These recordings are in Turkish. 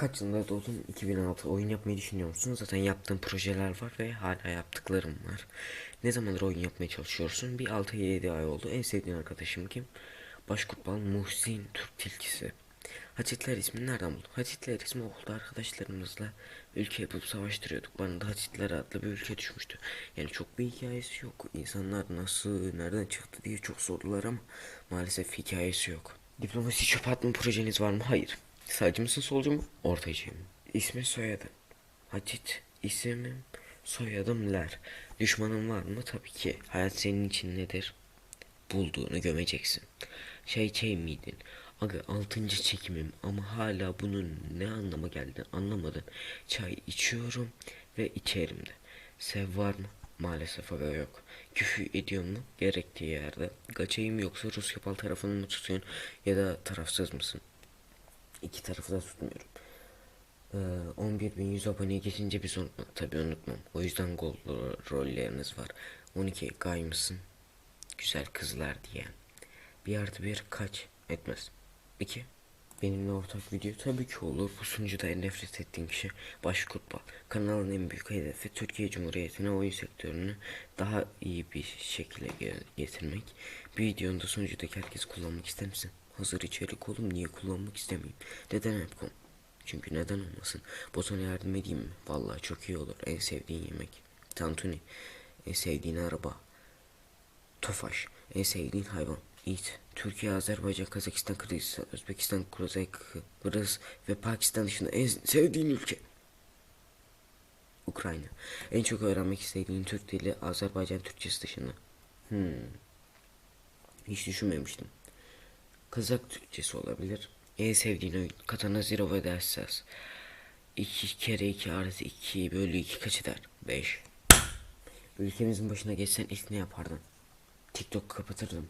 Kaç yılında doğdun? 2006. Oyun yapmayı düşünüyor musun? Zaten yaptığın projeler var ve hala yaptıklarım var. Ne zamandır oyun yapmaya çalışıyorsun? Bir 6-7 ay oldu. En sevdiğin arkadaşım kim? Başkurtbal Muhsin Türk Tilkisi. Hatitler ismini nereden buldun? Hatitler ismi okulda arkadaşlarımızla ülke yapıp savaştırıyorduk. Bana da Hatitler adlı bir ülke düşmüştü. Yani çok bir hikayesi yok. İnsanlar nasıl, nereden çıktı diye çok sordular ama maalesef hikayesi yok. Diplomasi çöp atma projeniz var mı? Hayır. Sağcı mısın solcu mu? Ortacıyım. İsmi soyadım. Hatit. İsimim soyadım Ler. Düşmanın var mı? Tabii ki. Hayat senin için nedir? Bulduğunu gömeceksin. Şey şey miydin? Aga altıncı çekimim ama hala bunun ne anlama geldiğini anlamadın. Çay içiyorum ve içerim de. Sev var mı? Maalesef aga yok. Küfür ediyor mu? Gerektiği yerde. Gaçayım yoksa Rus yapal tarafını mı tutuyorsun ya da tarafsız mısın? İki tarafı da tutmuyorum. Ee, 11.100 aboneye geçince biz unutma. Tabi unutmam. O yüzden gol rolleriniz var. 12 gay mısın? Güzel kızlar diye. Bir artı bir kaç? Etmez. 2. Benimle ortak video tabii ki olur. Bu sunucuda en nefret ettiğin kişi Başkurt Bal. Kanalın en büyük hedefi Türkiye Cumhuriyeti'ne oyun sektörünü daha iyi bir şekilde ge- getirmek. Bir videonda sunucudaki herkes kullanmak ister misin? Hazır içerik oğlum niye kullanmak istemeyeyim? Neden Hepcom? Çünkü neden olmasın? Botana yardım edeyim mi? Vallahi çok iyi olur. En sevdiğin yemek. Tantuni. En sevdiğin araba. Tofaş. En sevdiğin hayvan. İt. Türkiye, Azerbaycan, Kazakistan, Kırgızistan, Özbekistan, Kuzey Kıbrıs ve Pakistan dışında en sevdiğin ülke. Ukrayna. En çok öğrenmek istediğin Türk dili Azerbaycan Türkçesi dışında. Hmm. Hiç düşünmemiştim. Kazak Türkçesi olabilir. En sevdiğin oyun Katana Zero ve Dersaz. 2 kere 2 artı 2 bölü 2 kaç eder? 5. Ülkemizin başına geçsen ilk ne yapardın? TikTok kapatırdım.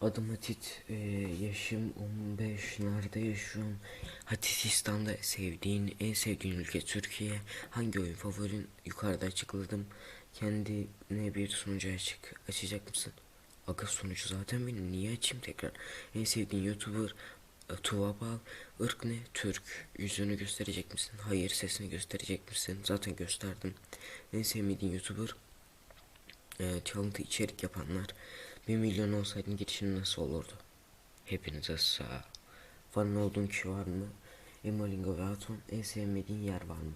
Adım Hatit, ee, yaşım 15, nerede yaşıyorum? Hatitistan'da sevdiğin, en sevdiğin ülke Türkiye. Hangi oyun favorin? Yukarıda açıkladım. Kendine bir sunucu açık, açacak mısın? Aga sunucu zaten benim, niye açayım tekrar? En sevdiğin YouTuber, e, Tuva Bal, ırk ne? Türk. Yüzünü gösterecek misin? Hayır, sesini gösterecek misin? Zaten gösterdim. En sevmediğin YouTuber, e, çalıntı içerik yapanlar 1 milyon olsaydın girişin nasıl olurdu? Hepinize sağ. Fanın olduğun kişi var mı? Emolingo ve Atom en sevmediğin yer var mı?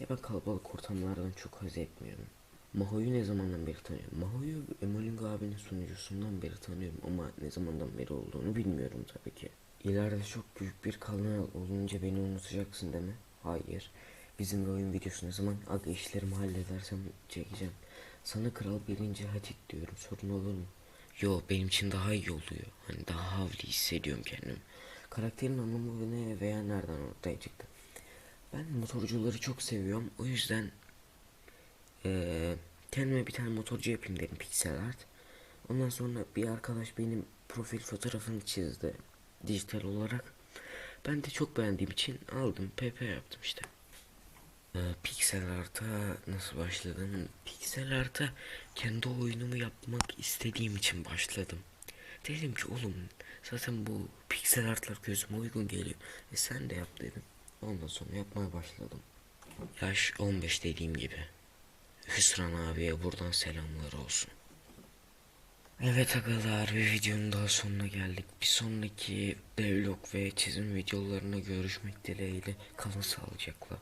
Ya ben kalabalık ortamlardan çok haz etmiyorum. Maho'yu ne zamandan beri tanıyorum? Maho'yu Emolingo abinin sunucusundan beri tanıyorum ama ne zamandan beri olduğunu bilmiyorum tabii ki. İleride çok büyük bir kanal olunca beni unutacaksın deme. Hayır. Bizim bir oyun videosu ne zaman aga işlerimi halledersem çekeceğim. Sana kral birinci hatit diyorum sorun olur mu? Yo benim için daha iyi oluyor. Hani daha havli hissediyorum kendimi. Karakterin anlamı ne veya nereden ortaya çıktı? Ben motorcuları çok seviyorum. O yüzden eee, kendime bir tane motorcu yapayım dedim pixel art. Ondan sonra bir arkadaş benim profil fotoğrafını çizdi dijital olarak. Ben de çok beğendiğim için aldım PP yaptım işte. Ee, Pixel Art'a nasıl başladım? Pixel Art'a kendi oyunumu yapmak istediğim için başladım. Dedim ki oğlum zaten bu pixel artlar gözüme uygun geliyor. E sen de yap dedim. Ondan sonra yapmaya başladım. Yaş 15 dediğim gibi. Hüsran abiye buradan selamlar olsun. Evet agalar bir videonun daha sonuna geldik. Bir sonraki vlog ve çizim videolarına görüşmek dileğiyle kalın sağlıcakla.